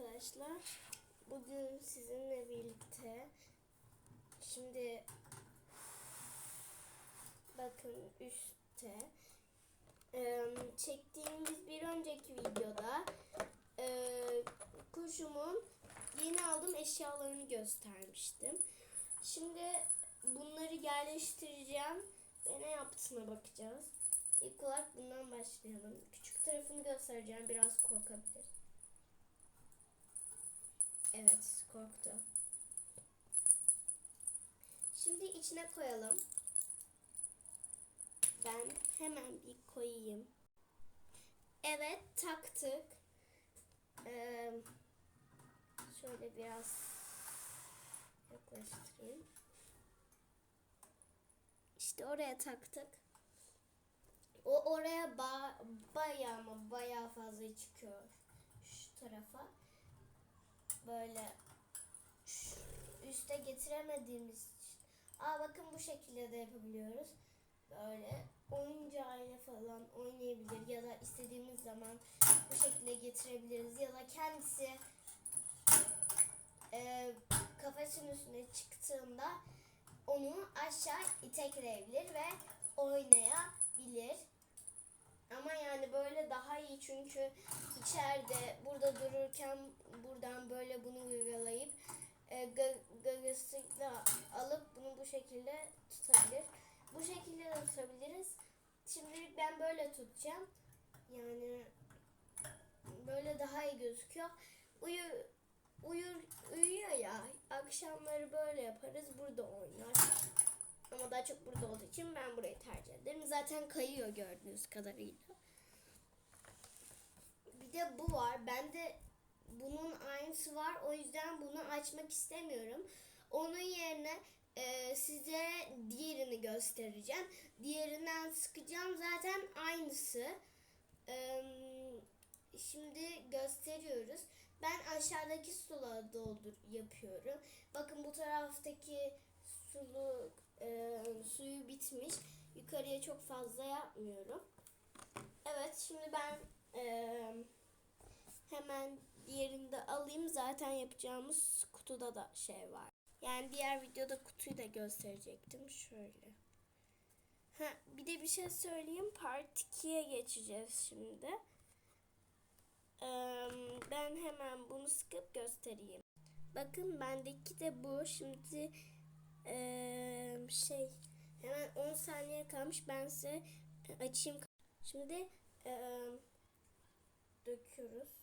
arkadaşlar. Bugün sizinle birlikte şimdi bakın üstte çektiğimiz bir önceki videoda kuşumun yeni aldığım eşyalarını göstermiştim. Şimdi bunları yerleştireceğim ve ne yaptığına bakacağız. İlk olarak bundan başlayalım. Küçük tarafını göstereceğim. Biraz korkabilir. Evet, korktu. Şimdi içine koyalım. Ben hemen bir koyayım. Evet, taktık. Ee, şöyle biraz yaklaştırayım. İşte oraya taktık. O oraya ba bayağı ama bayağı fazla çıkıyor. Şu tarafa. Böyle üste getiremediğimiz için. Aa bakın bu şekilde de yapabiliyoruz. Böyle oyuncağıyla falan oynayabilir ya da istediğimiz zaman bu şekilde getirebiliriz ya da kendisi e, kafasının üstüne çıktığında onu aşağı itekleyebilir ve oynayabilir. Ama yani böyle daha iyi çünkü içeride burada dururken buradan böyle bunu uygulayıp e, ga- gagasıyla alıp bunu bu şekilde tutabilir. Bu şekilde de tutabiliriz. Şimdilik ben böyle tutacağım. Yani böyle daha iyi gözüküyor. Uyu uyur uyuyor ya. Akşamları böyle yaparız. Burada oynar. Ama daha çok burada olduğu için ben burayı tercih ederim. Zaten kayıyor gördüğünüz kadarıyla. Bu var. Bende bunun aynısı var. O yüzden bunu açmak istemiyorum. Onun yerine e, size diğerini göstereceğim. Diğerinden sıkacağım. Zaten aynısı. E, şimdi gösteriyoruz. Ben aşağıdaki suluğa doldur yapıyorum. Bakın bu taraftaki sulu e, suyu bitmiş. Yukarıya çok fazla yapmıyorum. Evet şimdi ben e, hemen diğerini de alayım. Zaten yapacağımız kutuda da şey var. Yani diğer videoda kutuyu da gösterecektim. Şöyle. Ha, bir de bir şey söyleyeyim. Part 2'ye geçeceğiz şimdi. Ee, ben hemen bunu sıkıp göstereyim. Bakın bendeki de bu. Şimdi ee, şey hemen 10 saniye kalmış. Ben size açayım. Şimdi ee, döküyoruz.